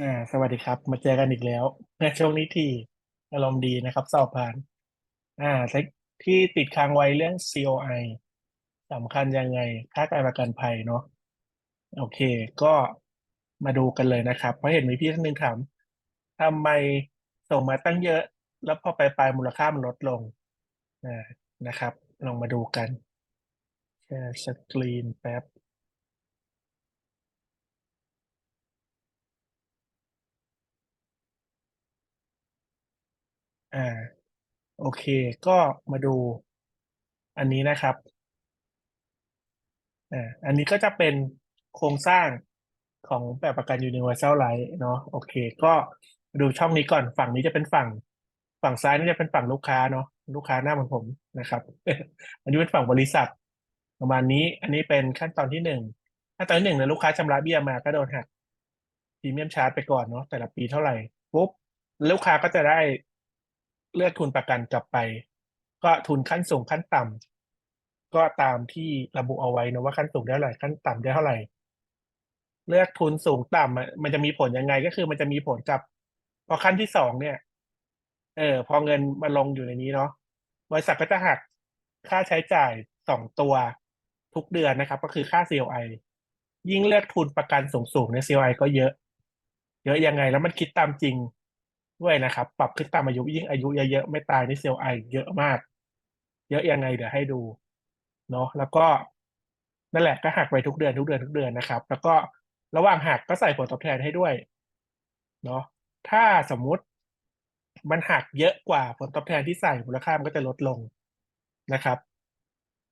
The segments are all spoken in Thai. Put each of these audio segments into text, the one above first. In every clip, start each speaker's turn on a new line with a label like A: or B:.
A: อ่าสวัสดีครับ มาเจอกันอีกแล้วในช่วงนี้ที่อารมณ์ดีนะครับ สอบผ่าน อ่าที่ติดค้างไว้เรื่อง COI สำคัญยังไง ค่าการประกันภัยเนาะโอเค ก็มาดูกันเลยนะครับ เพราะเห็นมีพี่ท่านหนึ่งถามทำไมส่งมาตั้งเยอะ แล้วพอไปปลายมูลค่ามันลดลงอ่านะครับ ลองมาดูกันแชร์สกรีนแป๊บ อ่า โอเค ก็มาดู อันนี้นะครับอ่าอันนี้ก็จะเป็นโครงสร้างของแบบประกัน Universal Life เนาะโอเค ก็ดูช่องนี้ก่อนฝั่งนี้จะเป็นฝั่ง ฝั่งซ้ายนี่จะเป็นฝั่งลูกค้าเนาะลูกค้าหน้าเหมือนผมนะครับ อันนี้เป็นฝั่งบริษัท ประมาณนี้ อันนี้เป็นขั้นตอนที่หนึ่งขั้นตอนที่หนึ่งเนี่ยลูกค้าชำระเบี้ยมาก็โดนหักพรีเมียมชาร์จไปก่อนเนาะแต่ละปีเท่าไหร่ปุ๊บลูกค้าก็จะได้ เลือกทุนประกันกลับไป ก็ทุนขั้นสูงขั้นต่ำก็ตามที่ระบุเอาไว้นะว่าขั้นสูงได้เท่าไหร่ขั้นต่ำได้เท่าไหร่ เลือกทุนสูงต่ำมันจะมีผลยังไงก็คือมันจะมีผลกับ พอขั้นที่สองเนี่ย เออ พอเงินมาลงอยู่ในนี้เนาะบริษัทก็จะหักค่าใช้จ่ายสองตัวทุกเดือนนะครับ ก็คือค่า COI ยิ่งเลือกทุนประกันสูงๆใน COI ก็เยอะ เยอะยังไงแล้วมันคิดตามจริง ด้วยนะครับ ปรับขึ้นตามอายุยิ่งอายุเยอะๆไม่ตายใน COI เยอะมาก เยอะยังไงเดี๋ยวให้ดูเนาะแล้วก็นั่นแหละก็หักไปทุกเดือนทุกเดือนทุกเดือนนะครับ แล้วก็ระหว่างหักก็ใส่ผลตอบแทนให้ด้วยเนาะถ้าสมมุติมันหักเยอะกว่าผลตอบแทนที่ใส่มูลค่ามันก็จะลดลงนะครับ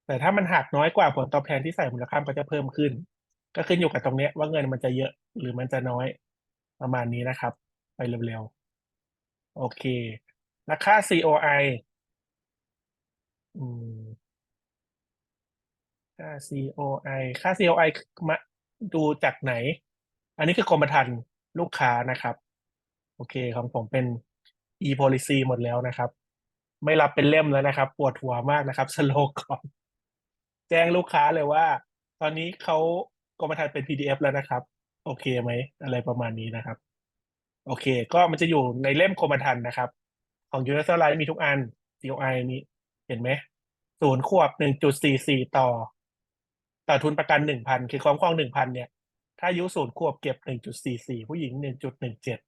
A: แต่ถ้ามันหักน้อยกว่าผลตอบแทนที่ใส่มูลค่ามันก็จะเพิ่มขึ้น ก็ขึ้นอยู่กับตรงเนี้ยว่าเงินมันจะเยอะหรือมันจะน้อยประมาณนี้นะครับ ไปเร็วๆ โอเคราคา COI อืม ค่า COI ค่า COI มาดูจากไหน อันนี้คือกรมธรรม์ลูกค้านะครับ โอเคของผมเป็น e-policy หมดแล้วนะครับ ไม่รับเป็นเล่มแล้วนะครับ ปวดหัวมากนะครับ สโลก่อนแจ้งลูกค้าเลยว่า ตอนนี้เขากรมธรรม์เป็น PDF แล้วนะครับ โอเคไหม อะไรประมาณนี้นะครับ โอเค ก็มันจะอยู่ในเล่มกรมธรรม์นะครับ ของ Universal Life มีทุกอัน COI นี้เห็นไหมศูนย์ขวบหนึ่งจุดสี่สี่ต่อ ต่อทุนประกันหนึ่งพันคือความครองหนึ่งพันเนี่ย ถ้าอายุศูนย์ขวบเก็บหนึ่งจุดสี่สี่ผู้หญิงหนึ่งจุดหนึ่งเจ็ด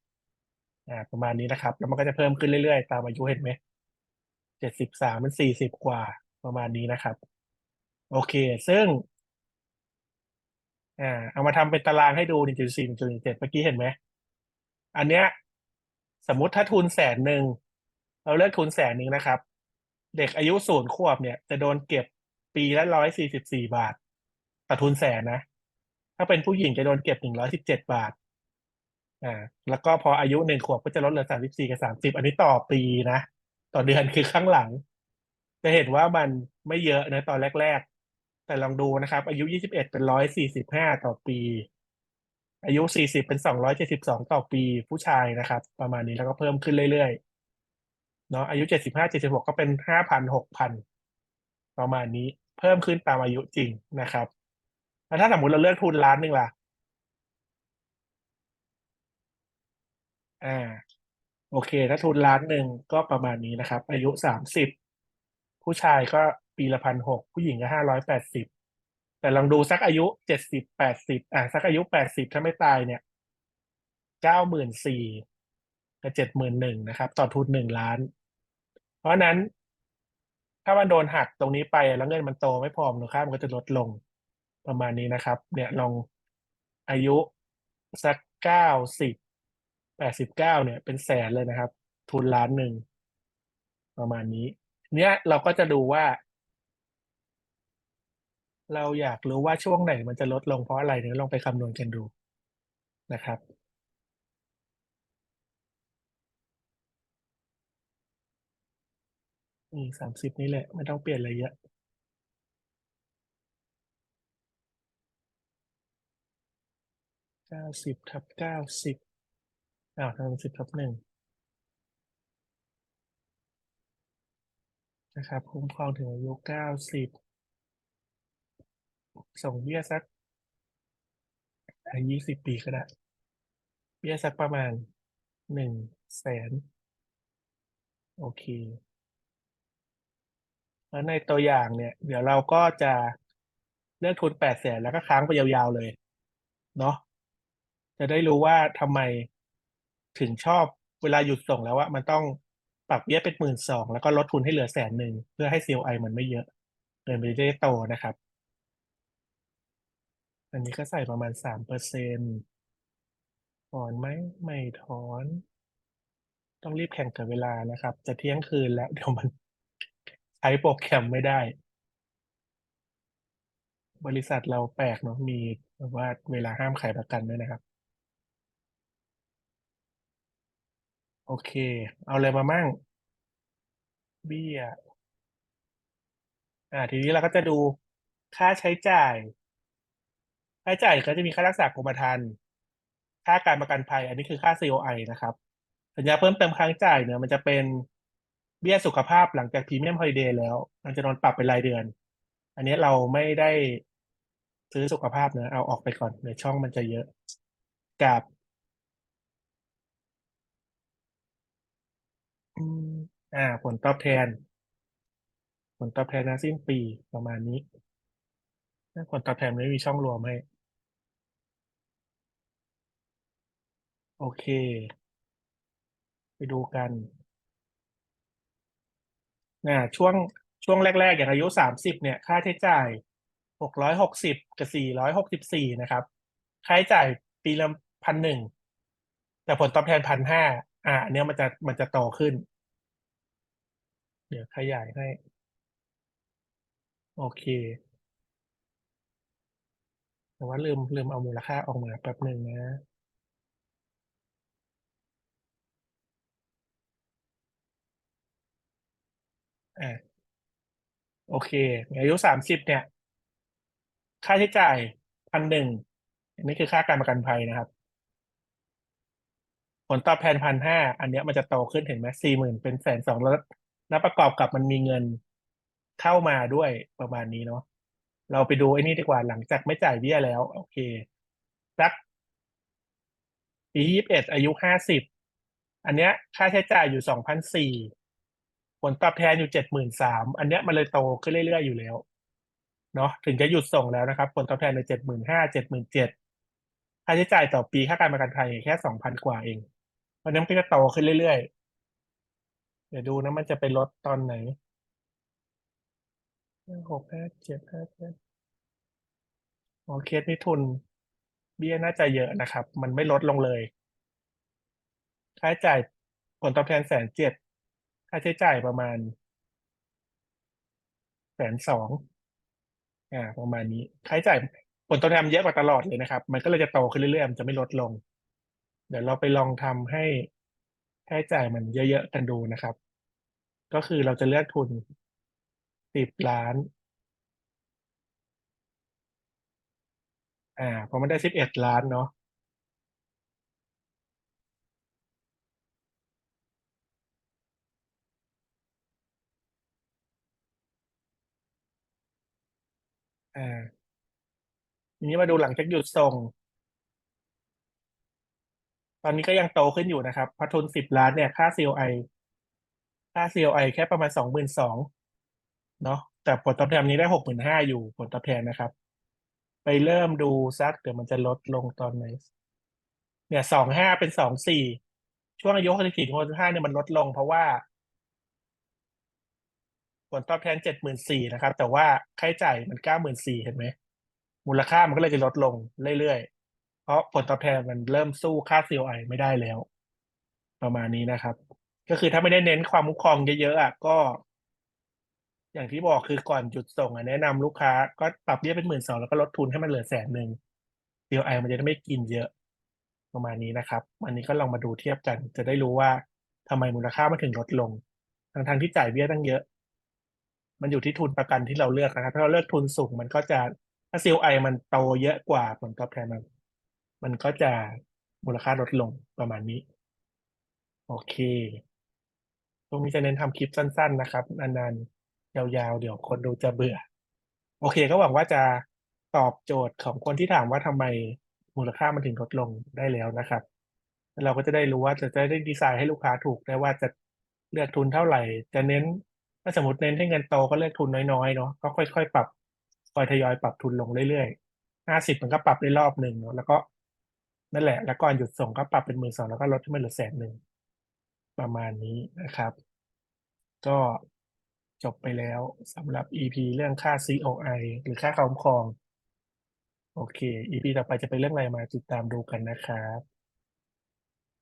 A: อ่าประมาณนี้นะครับ แล้วมันก็จะเพิ่มขึ้นเรื่อยๆ ตามอายุเห็นไหมเจ็ดสิบสามมันสี่สิบกว่าประมาณนี้นะครับ โอเค ซึ่ง อ่า เอามาทำเป็นตารางให้ดูหนึ่งจุดสี่หนึ่งจุดหนึ่งเจ็ดเมื่อกี้เห็นไหม อันเนี้ยสมมติถ้าทุนแสนหนึ่งเราเลือกทุนแสนหนึ่งนะครับ เด็กอายุศูนย์ขวบเนี่ย จะโดนเก็บปีละร้อยสี่สิบสี่บาทต่อทุนแสนนะ ถ้าเป็นผู้หญิงจะโดนเก็บหนึ่งร้อยสิบเจ็ดบาทอ่าแล้วก็พออายุหนึ่งขวบก็จะลดเหลือสามสิบสี่กับสามสิบอันนี้ต่อปีนะ ต่อเดือนคือข้างหลัง จะเห็นว่ามันไม่เยอะนะตอนแรก ๆ แต่ลองดูนะครับ อายุยี่สิบเอ็ดเป็นร้อยสี่สิบห้าต่อปี อายุสี่สิบเป็นสองร้อยเจ็ดสิบสองต่อปีผู้ชายนะครับ ประมาณนี้แล้วก็เพิ่มขึ้นเรื่อยๆเนาะอายุเจ็ดสิบห้าเจ็ดสิบหกก็เป็นห้าพันหกพันประมาณนี้เพิ่มขึ้นตามอายุจริงนะครับแล้วถ้าสมมติเราเลือกทุนล้านหนึ่งล่ะอ่าโอเค ถ้าทุนล้านหนึ่งก็ประมาณนี้นะครับ อายุสามสิบผู้ชายก็ปีละพันหกผู้หญิงก็ห้าร้อยแปดสิบ แต่ลองดูสักอายุเจ็ดสิบแปดสิบอะสักอายุแปดสิบถ้าไม่ตายเนี่ยเก้าหมื่นสี่กับเจ็ดหมื่นหนึ่งนะครับ ต่อทุนหนึ่งล้าน เพราะนั้น ถ้ามันโดนหักตรงนี้ไปแล้วเงินมันโตไม่พอมูลค่ามันก็จะลดลงประมาณนี้นะครับ เนี่ยลองอายุสักเก้าสิบแปดสิบเก้าเนี่ย เป็นแสนเลยนะครับ ทุนล้านหนึ่งประมาณนี้ เนี้ยเราก็จะดูว่า เราอยากรู้ว่าช่วงไหนมันจะลดลงเพราะอะไรเนี่ยลองไปคำนวณกันดูนะครับนี่สามสิบนี่แหละ ไม่ต้องเปลี่ยนอะไรเยอะเก้าสิบทับเก้าสิบอ้าวทำสิบทับหนึ่งนะครับคุ้มครองถึงอายุเก้าสิบ ส่งเบี้ยสักยี่สิบปีก็ได้ เบี้ยสักประมาณหนึ่งแสนโอเค แล้วในตัวอย่างเนี่ย เดี๋ยวเราก็จะเลือกทุนแปดแสนแล้วก็ค้างไปยาวๆเลย เนาะจะได้รู้ว่าทำไมถึงชอบเวลาหยุดส่งแล้วว่ามันต้องปรับเบี้ยเป็นหมื่นสองแล้วก็ลดทุนให้เหลือแสนหนึ่งเพื่อให้ CLI มันไม่เยอะเงินมันจะได้โตนะครับ อันนี้ก็ใส่ประมาณสามเปอร์เซ็นถอนไหมไม่ถอน ต้องรีบแข่งกับเวลานะครับ จะเที่ยงคืนแล้วเดี๋ยวมันใช้โปรแกรมไม่ได้ บริษัทเราแปลกเนาะมีว่าเวลาห้ามขายประกันด้วยนะครับ โอเค เอาอะไรมามั่งเบี้ยอ่าทีนี้เราก็จะดูค่าใช้จ่าย ค่าใช้จ่ายก็จะมีค่ารักษากรมธรรม์ค่าการประกันภัย อันนี้คือค่า COI นะครับ สัญญาเพิ่มเติมค้างจ่ายเนี่ยมันจะเป็นเบี้ยสุขภาพหลังจากพรีเมียมฮอลิเดย์แล้วมันจะโดนปรับเป็นรายเดือน อันนี้เราไม่ได้ซื้อสุขภาพเนะเอาออกไปก่อนเดี๋ยวช่องมันจะเยอะกับอ่า ผลตอบแทน ผลตอบแทนนะสิ้นปีประมาณนี้ ผลตอบแทนไม่มีช่องรวมให้ โอเค ไปดูกันอ่าช่วงช่วงแรก ๆ อย่างอายุสามสิบเนี่ย ค่าใช้จ่ายหกร้อยหกสิบกับสี่ร้อยหกสิบสี่นะครับ ค่าใช้จ่ายปีละพันหนึ่งแต่ผลตอบแทนพันห้าอ่าเนี้ยมันจะมันจะโตขึ้น เดี๋ยวขยายให้ โอเคแต่ว่าลืมลืมเอามูลค่าออกมาแป๊บหนึ่งนะ อ่าโอเค อายุสามสิบเนี่ย ค่าใช้จ่ายพันหนึ่งอันนี้คือค่าการประกันภัยนะครับ ผลตอบแทนพันห้าอันเนี้ยมันจะโตขึ้นเห็นไหมสี่หมื่นเป็นแสนสองแล้วแล้วประกอบกับมันมีเงินเข้ามาด้วยประมาณนี้เนาะเราไปดูไอ้นี่ดีกว่าหลังจากไม่จ่ายเบี้ยแล้ว โอเคสักปียี่สิบเอ็ดอายุห้าสิบอันเนี้ย ค่าใช้จ่ายอยู่สองพันสี่ ผลตอบแทนอยู่เจ็ดหมื่นสามอันเนี้ยมันเลยโตขึ้นเรื่อยๆอยู่แล้วเนาะถึงจะหยุดส่งแล้วนะครับ ผลตอบแทนในเจ็ดหมื่นห้าเจ็ดหมื่นเจ็ดค่าใช้จ่ายต่อปีค่าการประกันภัยแค่สองพันกว่าเองเพราะนั้นมันก็จะโตขึ้นเรื่อยๆ เดี๋ยวดูนะมันจะไปลดตอนไหนหกห้าเจ็ดห้าแปดโอเคสนี่ทุน เบี้ยน่าจะเยอะนะครับ มันไม่ลดลงเลย ค่าใช้จ่ายผลตอบแทนแสนเจ็ด ค่าใช้จ่ายประมาณแสนสองอ่า ประมาณนี้ค่าใช้จ่ายผลตอบแทนเยอะกว่าตลอดเลยนะครับ มันก็เลยจะโตขึ้นเรื่อยๆมันจะไม่ลดลง เดี๋ยวเราไปลองทำให้ค่าใช้จ่ายมันเยอะๆกันดูนะครับ ก็คือเราจะเลือกทุนสิบล้าน อ่าเพราะมันได้สิบเอ็ดล้านเนาะ อ่าทีนี้มาดูหลังจากหยุดส่ง ตอนนี้ก็ยังโตขึ้นอยู่นะครับพราะทุนสิบล้านเนี่ย ค่า COI ค่า COI แค่ประมาณสองหมื่นสองเนาะแต่ผลตอบแทนนี้ได้หกหมื่นห้าอยู่ผลตอบแทนนะครับ ไปเริ่มดูซักเดี๋ยวมันจะลดลงตอนไหนเนี่ยสองห้าเป็นสองสี่ช่วงอายุหกสิบสี่ถึงหกสิบห้าเนี่ยมันลดลงเพราะว่า ผลตอบแทนเจ็ดหมื่นสี่นะครับ แต่ว่าค่าใช้จ่ายมันเก้าหมื่นสี่เห็นไหม มูลค่ามันก็เลยจะลดลงเรื่อยๆ เพราะผลตอบแทนมันเริ่มสู้ค่า COI ไม่ได้แล้ว ประมาณนี้นะครับ ก็คือถ้าไม่ได้เน้นความคุ้มครองเยอะๆอะก็ อย่างที่บอกคือก่อนจุดส่งอะแนะนำลูกค้าก็ปรับเบี้ยเป็นหมื่นสองแล้วก็ลดทุนให้มันเหลือแสนหนึ่ง COI มันจะได้ไม่กินเยอะประมาณนี้นะครับอันนี้ก็ลองมาดูเทียบกัน จะได้รู้ว่าทำไมมูลค่ามันถึงลดลง ทั้งๆที่จ่ายเบี้ยตั้งเยอะ มันอยู่ที่ทุนประกันที่เราเลือกนะครับถ้าเราเลือกทุนสูงมันก็จะถ้า COI มันโตเยอะกว่าผลตอบแทนมันมันก็จะมูลค่าลดลงประมาณนี้ โอเคตรงนี้จะเน้นทำคลิปสั้น ๆ นะครับนานๆยาวๆ เดี๋ยวคนดูจะเบื่อ โอเค ก็หวังว่าจะตอบโจทย์ของคนที่ถามว่าทำไมมูลค่ามันถึงลดลงได้แล้วนะครับเราก็จะได้รู้ว่าจะได้ดีไซน์ให้ลูกค้าถูกได้ว่าจะเลือกทุนเท่าไหร่ จะเน้น ถ้าสมมติเน้นให้เงินโตก็เลือกทุนน้อยๆเนาะก็ค่อยๆปรับคอยทยอยปรับทุนลงเรื่อยๆห้าสิบมันก็ปรับได้รอบหนึ่งเนาะแล้วก็นั่นแหละ แล้วก่อนหยุดส่งก็ปรับเป็นหมื่นสองแล้วก็ลดให้มันเหลือแสนหนึ่งประมาณนี้นะครับ ก็จบไปแล้วสำหรับ EP เรื่องค่า COI หรือค่าคุ้มครอง โอเค EP ต่อไปจะเป็นเรื่องอะไรมาติดตามดูกันนะครับ